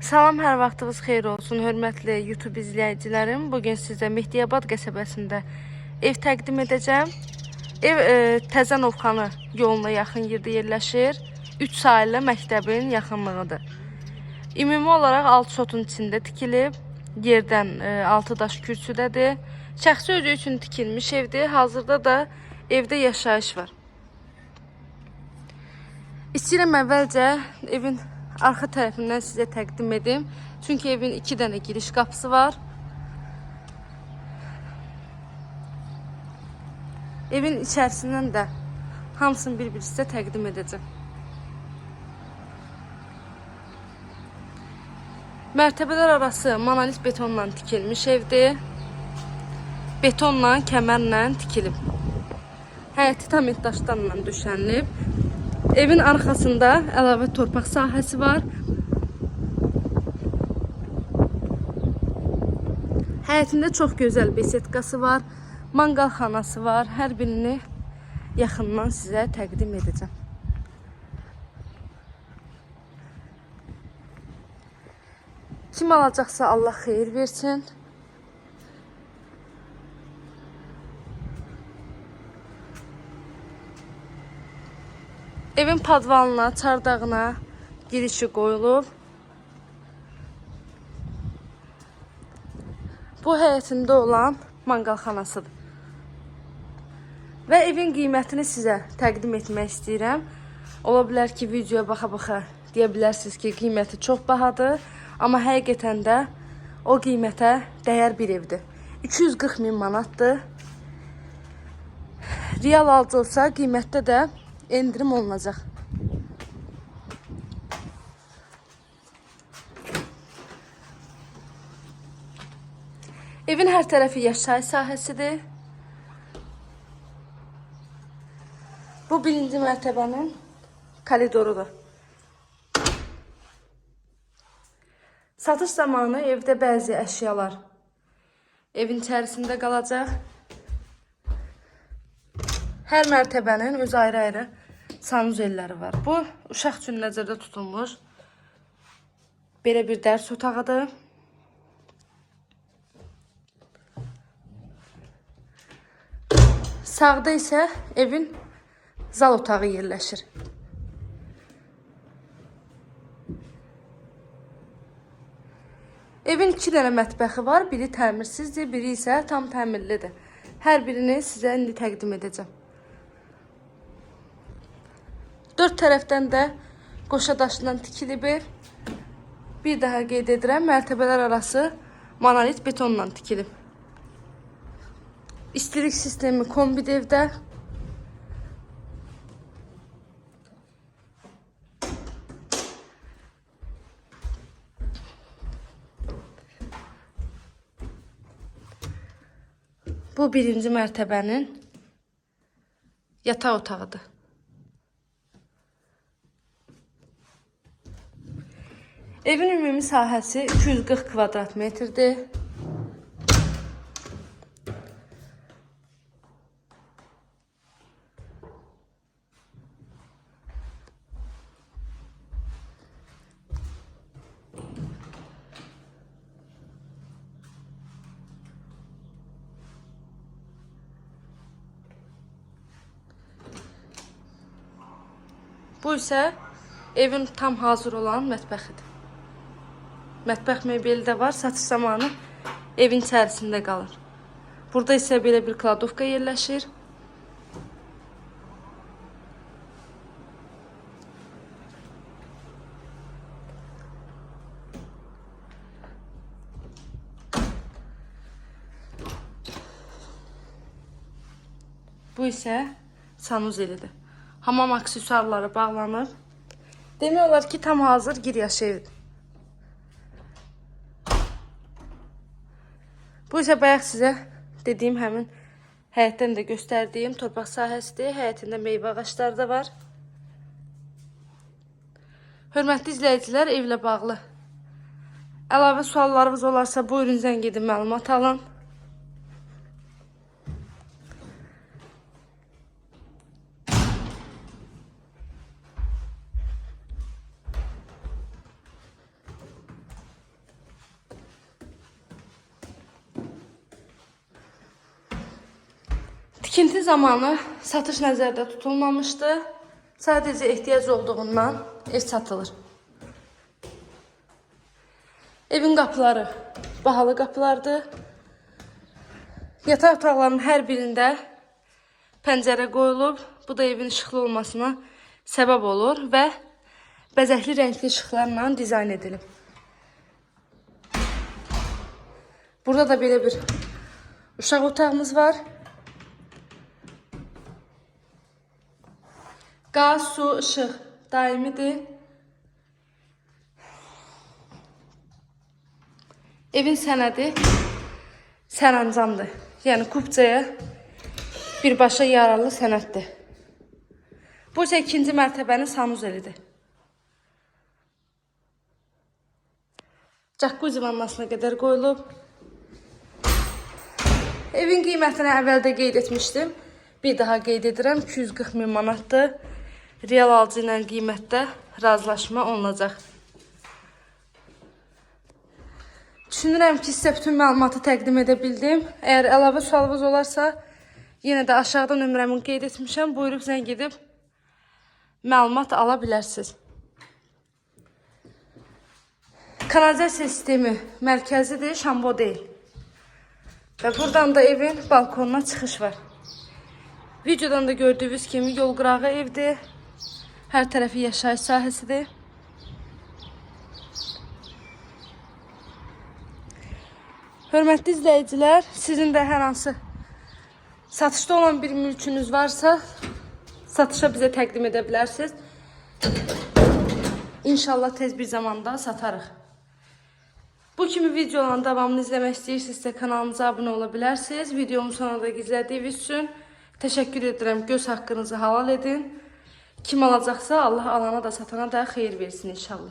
Salam, hər vaxtınız xeyir olsun, hörmətli YouTube izləyicilərim. Bu gün sizə Mehdiyabad qəsəbəsində ev təqdim edəcəm. Ev e, Təzənovxanı yoluna yaxın yerdə yerləşir. 3 saylı məktəbin yaxınlığıdır. Ümumi olaraq 6 sotun içində tikilib. Yerdən e, 6 daş kürsüdədir. Şəxsi özü üçün tikilmiş evdir. Hazırda da evdə yaşayış var. İstəyirəm əvvəlcə evin arxa tərəfindən sizə təqdim edim. Çünki evin iki dənə giriş qapısı var. Evin içərisindən də hamısını bir-bir sizə təqdim edəcəm. Mərtəbələr arası monolit betonla tikilmiş evdir. Betonla, kəmərlə tikilib. Həyəti tam daşdanla döşənilib. Evin arxasında əlavə torpaq sahəsi var. Həyətində çox gözəl besetkası var. Manqalxanası var. Hər birini yaxından sizə təqdim edəcəm. Kim alacaqsa Allah xeyir versin. Evin padvalına, çardağına girişi qoyulub. Bu həyətində olan manqalxanasıdır. Və evin qiymətini sizə təqdim etmək istəyirəm. Ola bilər ki, videoya baxa-baxa deyə bilərsiniz ki, qiyməti çox bahadır, amma həqiqətən də o qiymətə dəyər bir evdir. 240 min manatdır. Real alıcı olsa qiymətdə də endirim olunacaq. Evin hər tərəfi yaşayış sahəsidir. Bu birinci mərtəbənin koridorudur. Satış zamanı evdə bəzi əşyalar evin içərisində qalacaq. Hər mərtəbənin öz ayrı-ayrı sanuzelləri var. Bu uşaq üçün nəzərdə tutulmuş belə bir dərs otağıdır. Sağda isə evin zal otağı yerləşir. Evin iki dənə mətbəxi var. Biri təmirsizdir, biri isə tam təmirlidir. Hər birini sizə indi təqdim edəcəm. Dörd tərəfdən də qoşa daşından tikilib. Bir daha qeyd edirəm, mərtəbələr arası monolit betonla tikilib. İstilik sistemi kombid evdə. Bu birinci mərtəbənin yataq otağıdır. Evin ümumi sahəsi 240 kvadrat metrdir. Bu isə evin tam hazır olan mətbəxidir. Mətbəx mebeli də var. Satış zamanı evin içərisində qalır. Burada isə belə bir kladovka yerləşir. Bu isə sanuzelidir. Hamam aksesuarları bağlanır. Demək olar ki, tam hazır giriyaş evidir. Bu isə bayaq sizə dediyim həmin həyətdən də göstərdiyim torpaq sahəsidir. Həyətində meyvə ağacları da var. Hörmətli izləyicilər, evlə bağlı əlavə suallarınız olarsa buyurun zəng edin, məlumat alın. Tikinti zamanı satış nəzərdə tutulmamışdı. Sadəcə ehtiyac olduğundan ev satılır. Evin qapıları bahalı qapılardır. Yataq otaqlarının hər birində pəncərə qoyulub. Bu da evin işıqlı olmasına səbəb olur və bəzəkli rəngli işıqlarla dizayn edilib. Burada da belə bir uşaq otağımız var. Qaz, su, işıq daimidir. Evin sənədi sərəncamdır. Yəni kupçaya birbaşa yararlı sənəddir. Bu isə ikinci mərtəbənin sanuzelidir. Jacuzzi vannasına qədər qoyulub. Evin qiymətini əvvəldə qeyd etmişdim. Bir daha qeyd edirəm. 240 min manatdır. Real alıcı ilə qiymətdə razılaşma olunacaq. Düşünürəm ki, sizə bütün məlumatı təqdim edə bildim. Əgər əlavə sualınız olarsa, yenə də aşağıda nömrəmi qeyd etmişəm. Buyurub zəng edib məlumat ala bilərsiniz. Kanalizasiya sistemi mərkəzidir, şambo deyil. Və buradan da evin balkonuna çıxış var. Videodan da gördüyünüz kimi yol qırağı evdir. Hər tərəfi yaşayış sahəsidir. Hörmətli izləyicilər, sizin də hər hansı satışda olan bir mülkünüz varsa, satışa bizə təqdim edə bilərsiniz. İnşallah tez bir zamanda satarıq. Bu kimi videoların davamını izləmək istəyirsinizsə kanalımıza abunə ola bilərsiniz. Videomu sonuna da izlədiyiniz üçün təşəkkür edirəm. Göz haqqınızı halal edin. Kim alacaqsa Allah alana da satana da xeyir versin inşallah.